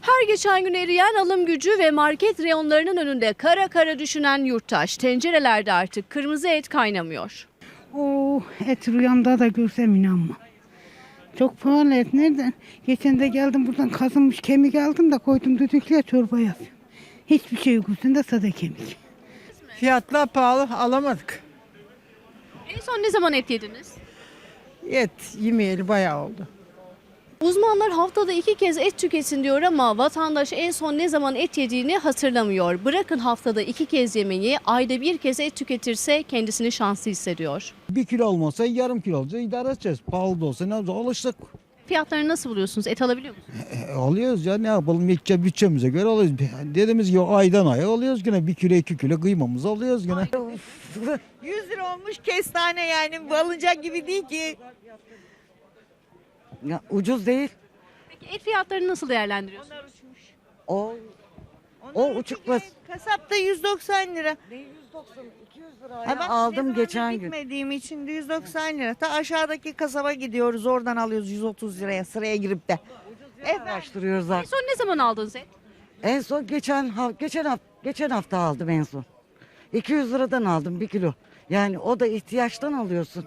Her geçen gün eriyen alım gücü ve market reyonlarının önünde kara kara düşünen yurttaş tencerelerde artık kırmızı et kaynamıyor. Oo, et rüyamda da görsem inanmam. Çok pahalı et. Nereden? Geçen de geldim buradan kazınmış kemik aldım da koydum düdüklüye çorba yapıyorum. Hiçbir şey yok üstünde sade kemik. Fiyatlar pahalı alamadık. En son ne zaman et yediniz? Et yemeyeli bayağı oldu. Uzmanlar haftada iki kez et tüketsin diyor ama vatandaş en son ne zaman et yediğini hatırlamıyor. Bırakın haftada iki kez yemeği, ayda bir kez et tüketirse kendisini şanslı hissediyor. Bir kilo olmasa yarım kilo olacak idare edeceğiz. Pahalı da olsa ne olacak alıştık. Fiyatlarını nasıl buluyorsunuz? Et alabiliyor musunuz? E, alıyoruz ya ne yapalım bütçe bütçemize göre alıyoruz. Dediğimiz gibi aydan aya alıyoruz yine bir kilo iki kilo kıymamızı alıyoruz yine. 100 lira olmuş kestane yani alınacak gibi değil ki. Ya ucuz değil. Peki et fiyatlarını nasıl değerlendiriyorsunuz? O Onlar O uçuk uçuk ya. bas- Kasapta 190 lira. 190 200 Ha, liraya ben aldım geçen gün. Gitmediğim için de 190 lira. Ta aşağıdaki kasaba gidiyoruz oradan alıyoruz 130 liraya sıraya girip de. Efendim, Araştırıyoruz En artık. son ne zaman aldınız et? En son geçen ha- geçen hafta geçen hafta aldım en son. 200 liradan aldım bir kilo. Yani o da ihtiyaçtan alıyorsun.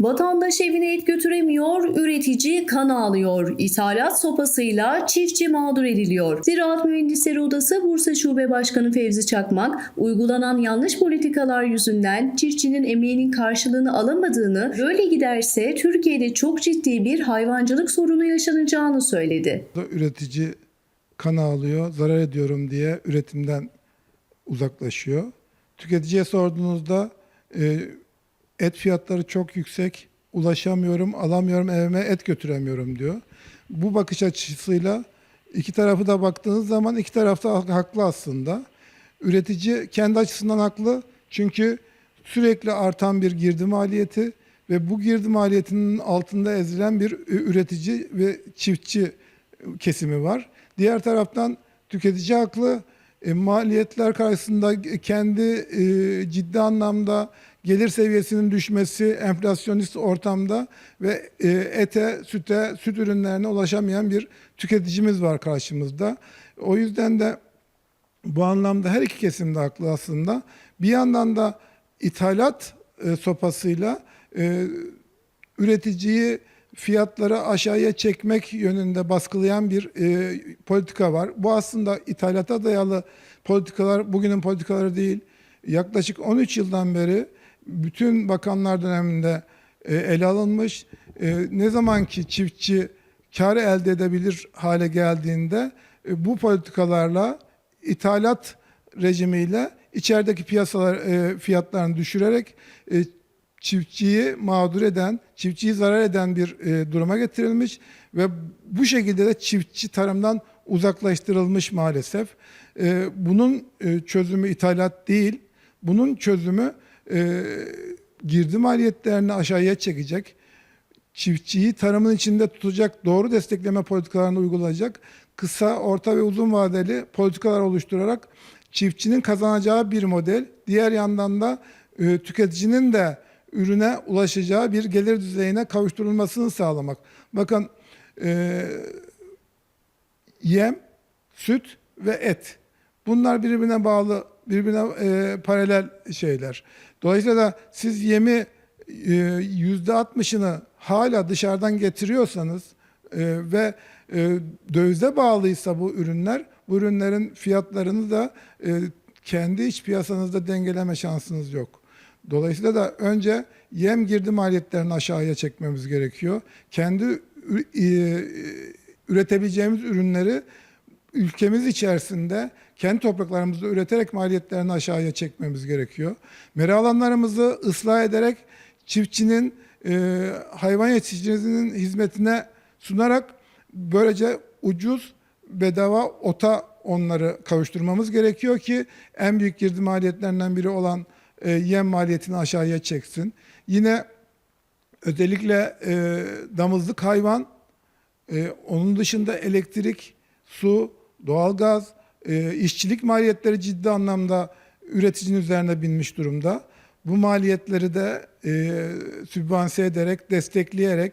Vatandaş evine et götüremiyor, üretici kan ağlıyor. İthalat sopasıyla çiftçi mağdur ediliyor. Ziraat Mühendisleri Odası Bursa Şube Başkanı Fevzi Çakmak, uygulanan yanlış politikalar yüzünden çiftçinin emeğinin karşılığını alamadığını, böyle giderse Türkiye'de çok ciddi bir hayvancılık sorunu yaşanacağını söyledi. üretici kan ağlıyor, zarar ediyorum diye üretimden uzaklaşıyor. Tüketiciye sorduğunuzda e, et fiyatları çok yüksek, ulaşamıyorum, alamıyorum, evime et götüremiyorum diyor. Bu bakış açısıyla iki tarafı da baktığınız zaman iki taraf da haklı aslında. Üretici kendi açısından haklı çünkü sürekli artan bir girdi maliyeti ve bu girdi maliyetinin altında ezilen bir üretici ve çiftçi kesimi var. Diğer taraftan tüketici haklı. E, maliyetler karşısında kendi e, ciddi anlamda gelir seviyesinin düşmesi, enflasyonist ortamda ve e, ete, süte, süt ürünlerine ulaşamayan bir tüketicimiz var karşımızda. O yüzden de bu anlamda her iki kesim de haklı aslında. Bir yandan da ithalat e, sopasıyla e, üreticiyi fiyatları aşağıya çekmek yönünde baskılayan bir e, politika var. Bu aslında ithalata dayalı politikalar bugünün politikaları değil. Yaklaşık 13 yıldan beri bütün bakanlar döneminde e, ele alınmış. E, ne zaman ki çiftçi kar elde edebilir hale geldiğinde e, bu politikalarla ithalat rejimiyle içerideki piyasalar fiyatlarını düşürerek çiftçiyi mağdur eden, çiftçiyi zarar eden bir duruma getirilmiş ve bu şekilde de çiftçi tarımdan uzaklaştırılmış maalesef. Bunun çözümü ithalat değil, bunun çözümü e, girdi maliyetlerini aşağıya çekecek, çiftçiyi tarımın içinde tutacak doğru destekleme politikalarını uygulayacak kısa, orta ve uzun vadeli politikalar oluşturarak çiftçinin kazanacağı bir model, diğer yandan da e, tüketicinin de ürüne ulaşacağı bir gelir düzeyine kavuşturulmasını sağlamak. Bakın e, yem, süt ve et. Bunlar birbirine bağlı, birbirine e, paralel şeyler. Dolayısıyla da siz yemi e, yüzde altmışını hala dışarıdan getiriyorsanız e, ve e, dövize bağlıysa bu ürünler, bu ürünlerin fiyatlarını da kendi iç piyasanızda dengeleme şansınız yok. Dolayısıyla da önce yem girdi maliyetlerini aşağıya çekmemiz gerekiyor. Kendi üretebileceğimiz ürünleri ülkemiz içerisinde kendi topraklarımızda üreterek maliyetlerini aşağıya çekmemiz gerekiyor. Mera alanlarımızı ıslah ederek çiftçinin e, hayvan yetiştiricinin hizmetine sunarak böylece ucuz bedava ota onları kavuşturmamız gerekiyor ki en büyük girdi maliyetlerinden biri olan e, yem maliyetini aşağıya çeksin. Yine özellikle e, damızlık hayvan ee, onun dışında elektrik, su, doğalgaz, e, işçilik maliyetleri ciddi anlamda üreticinin üzerine binmiş durumda. Bu maliyetleri de e, sübvanse ederek, destekleyerek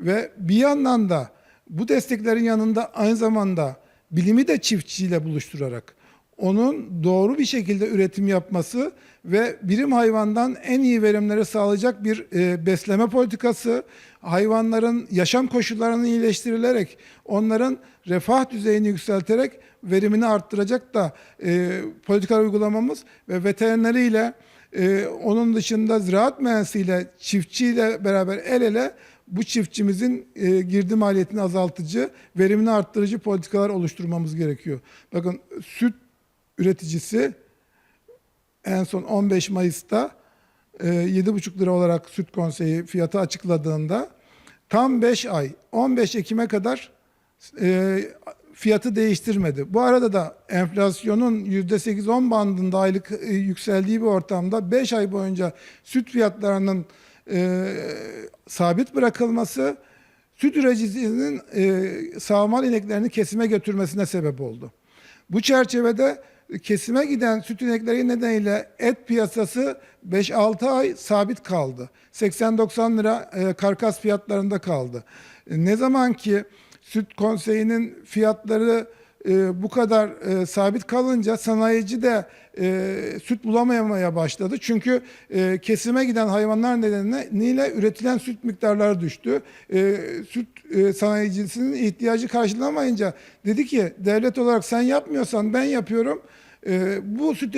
ve bir yandan da bu desteklerin yanında aynı zamanda bilimi de çiftçiyle buluşturarak onun doğru bir şekilde üretim yapması ve birim hayvandan en iyi verimleri sağlayacak bir e, besleme politikası, hayvanların yaşam koşullarını iyileştirilerek, onların refah düzeyini yükselterek verimini arttıracak da e, politikalar uygulamamız ve veterineriyle e, onun dışında ziraat mühendisiyle, çiftçiyle beraber el ele bu çiftçimizin e, girdi maliyetini azaltıcı, verimini arttırıcı politikalar oluşturmamız gerekiyor. Bakın süt üreticisi en son 15 Mayıs'ta e, 7,5 lira olarak süt konseyi fiyatı açıkladığında tam 5 ay 15 Ekim'e kadar e, fiyatı değiştirmedi. Bu arada da enflasyonun %8-10 bandında aylık e, yükseldiği bir ortamda 5 ay boyunca süt fiyatlarının e, sabit bırakılması süt üreticisinin e, sağmal ineklerini kesime götürmesine sebep oldu. Bu çerçevede kesime giden süt inekleri nedeniyle et piyasası 5-6 ay sabit kaldı. 80-90 lira e, karkas fiyatlarında kaldı. E, ne zaman ki süt konseyinin fiyatları e, bu kadar e, sabit kalınca sanayici de e, süt bulamamaya başladı. Çünkü e, kesime giden hayvanlar nedeniyle üretilen süt miktarları düştü. E, süt e, sanayicisinin ihtiyacı karşılamayınca dedi ki devlet olarak sen yapmıyorsan ben yapıyorum. E, bu süt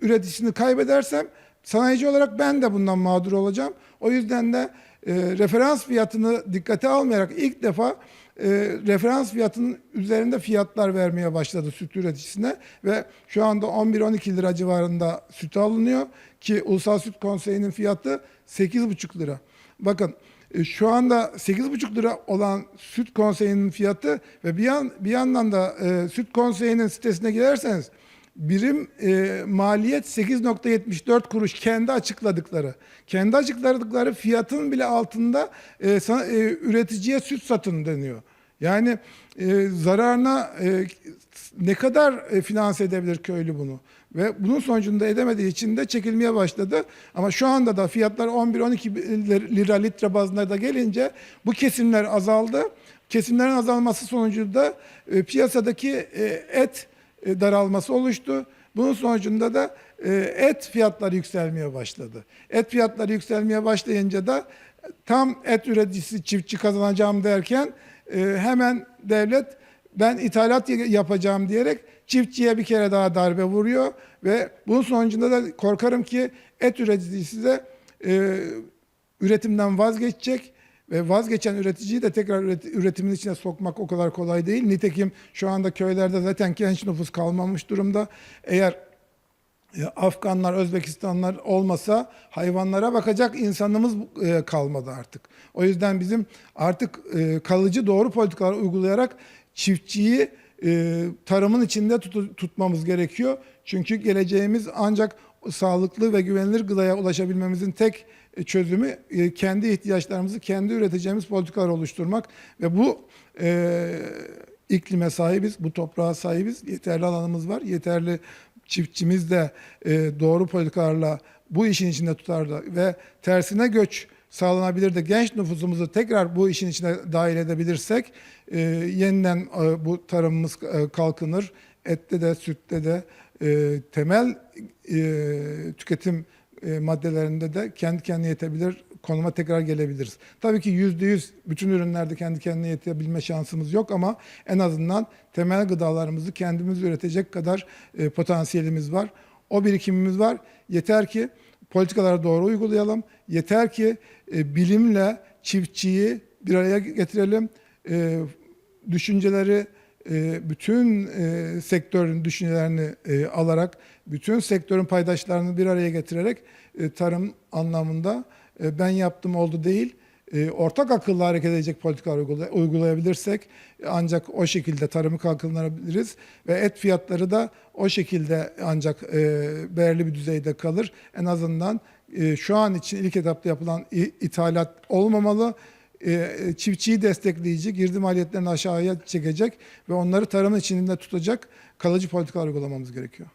üreticisini kaybedersem sanayici olarak ben de bundan mağdur olacağım. O yüzden de e, referans fiyatını dikkate almayarak ilk defa e, referans fiyatının üzerinde fiyatlar vermeye başladı süt üreticisine ve şu anda 11-12 lira civarında süt alınıyor ki Ulusal Süt Konseyi'nin fiyatı 8,5 lira. Bakın e, şu anda 8,5 lira olan süt konseyinin fiyatı ve bir, yan, bir yandan da e, süt konseyinin sitesine girerseniz birim e, maliyet 8.74 kuruş kendi açıkladıkları. Kendi açıkladıkları fiyatın bile altında e, sana, e, üreticiye süt satın deniyor. Yani e, zararına e, ne kadar e, finanse edebilir köylü bunu? Ve bunun sonucunda edemediği için de çekilmeye başladı. Ama şu anda da fiyatlar 11-12 lira litre bazında da gelince bu kesimler azaldı. Kesimlerin azalması sonucunda e, piyasadaki e, et daralması oluştu. Bunun sonucunda da e, et fiyatları yükselmeye başladı. Et fiyatları yükselmeye başlayınca da tam et üreticisi çiftçi kazanacağım derken e, hemen devlet ben ithalat yapacağım diyerek çiftçiye bir kere daha darbe vuruyor ve bunun sonucunda da korkarım ki et üreticisi de üretimden vazgeçecek ve vazgeçen üreticiyi de tekrar üretimin içine sokmak o kadar kolay değil. Nitekim şu anda köylerde zaten genç nüfus kalmamış durumda. Eğer e, Afganlar, Özbekistanlar olmasa hayvanlara bakacak insanımız e, kalmadı artık. O yüzden bizim artık e, kalıcı doğru politikalar uygulayarak çiftçiyi tarımın içinde tutmamız gerekiyor. Çünkü geleceğimiz ancak sağlıklı ve güvenilir gıdaya ulaşabilmemizin tek çözümü kendi ihtiyaçlarımızı kendi üreteceğimiz politikalar oluşturmak ve bu e, iklime sahibiz, bu toprağa sahibiz, yeterli alanımız var, yeterli çiftçimiz de e, doğru politikalarla bu işin içinde tutar da ve tersine göç sağlanabilir de genç nüfusumuzu tekrar bu işin içine dahil edebilirsek e, yeniden e, bu tarımımız e, kalkınır. Ette de sütte de e, temel e, tüketim e, maddelerinde de kendi kendine yetebilir konuma tekrar gelebiliriz. Tabii ki yüzde yüz bütün ürünlerde kendi kendine yetebilme şansımız yok ama en azından temel gıdalarımızı kendimiz üretecek kadar e, potansiyelimiz var. O birikimimiz var. Yeter ki politikaları doğru uygulayalım. Yeter ki e, bilimle çiftçiyi bir araya getirelim. E, düşünceleri bütün e, sektörün düşüncelerini e, alarak, bütün sektörün paydaşlarını bir araya getirerek tarım anlamında ben yaptım oldu değil, ortak akılla hareket edecek politikalar uygulayabilirsek ancak o şekilde tarımı kalkındırabiliriz ve et fiyatları da o şekilde ancak belirli bir düzeyde kalır. En azından şu an için ilk etapta yapılan ithalat olmamalı e, çiftçiyi destekleyici, girdi maliyetlerini aşağıya çekecek ve onları tarım içinde tutacak kalıcı politikalar uygulamamız gerekiyor.